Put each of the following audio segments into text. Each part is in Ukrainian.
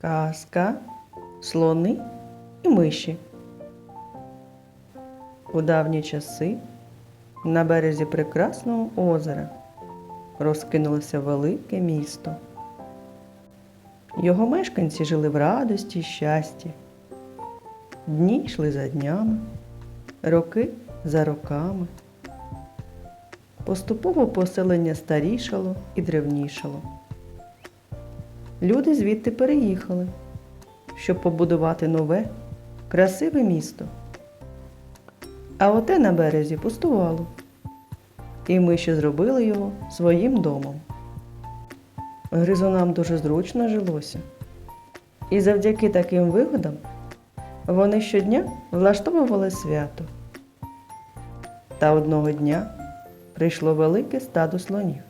Казка, слони і миші. У давні часи на березі прекрасного озера розкинулося велике місто. Його мешканці жили в радості й щасті. Дні йшли за днями, роки за роками. Поступово поселення старішало і древнішало. Люди звідти переїхали, щоб побудувати нове, красиве місто. А оте на березі пустувало. І ми ще зробили його своїм домом. Гризунам дуже зручно жилося. І завдяки таким вигодам вони щодня влаштовували свято. Та одного дня прийшло велике стадо слонів,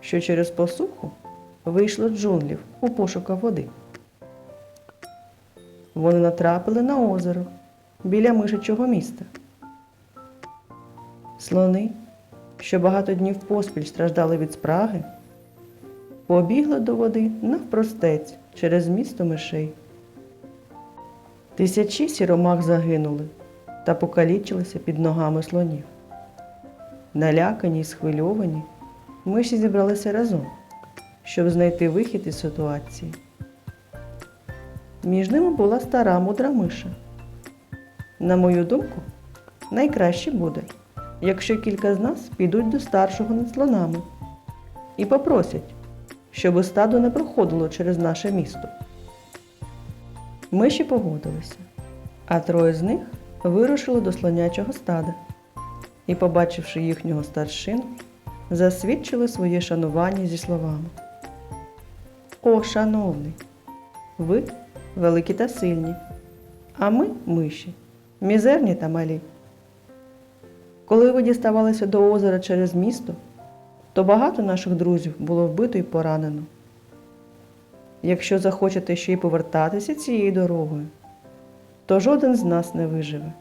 що через посуху вийшло джунглів у пошуках води. Вони натрапили на озеро біля мишачого міста. Слони, що багато днів поспіль страждали від спраги, побігли до води навпростець через місто мишей. Тисячі сіромах загинули та покалічилися під ногами слонів. Налякані й схвильовані, миші зібралися разом, щоб знайти вихід із ситуації. Між ними була стара мудра миша. На мою думку, найкраще буде, якщо кілька з нас підуть до старшого над слонами і попросять, щоб стадо не проходило через наше місто. Миші погодилися, а троє з них вирушили до слонячого стада і, побачивши їхнього старшину, засвідчили своє шанування зі словами. О, шановний, ви великі та сильні, а ми, миші, мізерні та малі. Коли ви діставалися до озера через місто, то багато наших друзів було вбито і поранено. Якщо захочете ще й повертатися цією дорогою, то жоден з нас не виживе.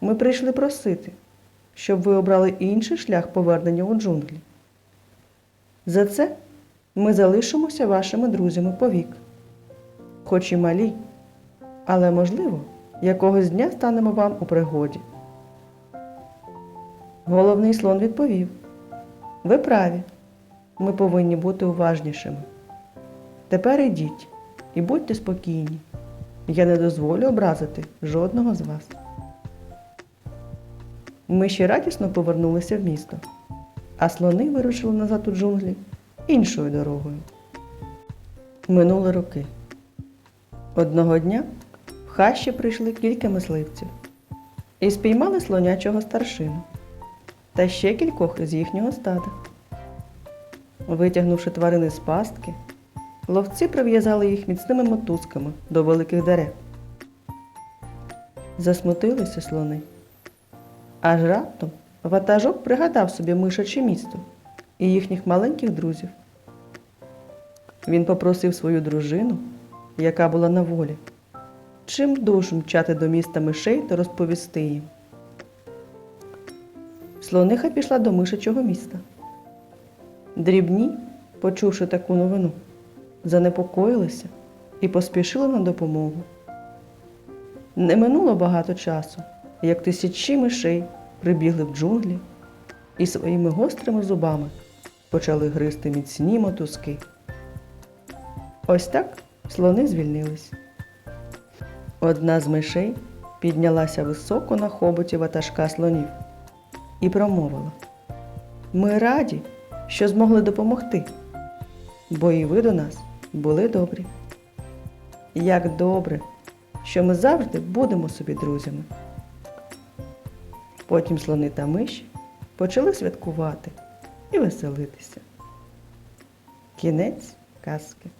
Ми прийшли просити, щоб ви обрали інший шлях повернення у джунглі. За це ми залишимося вашими друзями повік, хоч і малі, але, можливо, якогось дня станемо вам у пригоді. Головний слон відповів: Ви праві, ми повинні бути уважнішими. Тепер ідіть і будьте спокійні. Я не дозволю образити жодного з вас. Ми ще радісно повернулися в місто, а слони вирушили назад у джунглі іншою дорогою. Минули роки. Одного дня в хащі прийшли кілька мисливців і спіймали слонячого старшину та ще кількох із їхнього стада. Витягнувши тварини з пастки, ловці прив'язали їх міцними мотузками до великих дерев. Засмутилися слони. Аж раптом ватажок пригадав собі мишаче місто і їхніх маленьких друзів. Він попросив свою дружину, яка була на волі, чим душу мчати до міста мишей та розповісти їм. Слониха пішла до мишачого міста. Дрібні, почувши таку новину, занепокоїлися і поспішили на допомогу. Не минуло багато часу, як тисячі мишей прибігли в джунглі і своїми гострими зубами почали гризти міцні мотузки. Ось так слони звільнились. Одна з мишей піднялася високо на хоботі ватажка слонів і промовила: Ми раді, що змогли допомогти, бо і ви до нас були добрі. Як добре, що ми завжди будемо собі друзями. Потім слони та миші почали святкувати і веселитися. Кінець казки.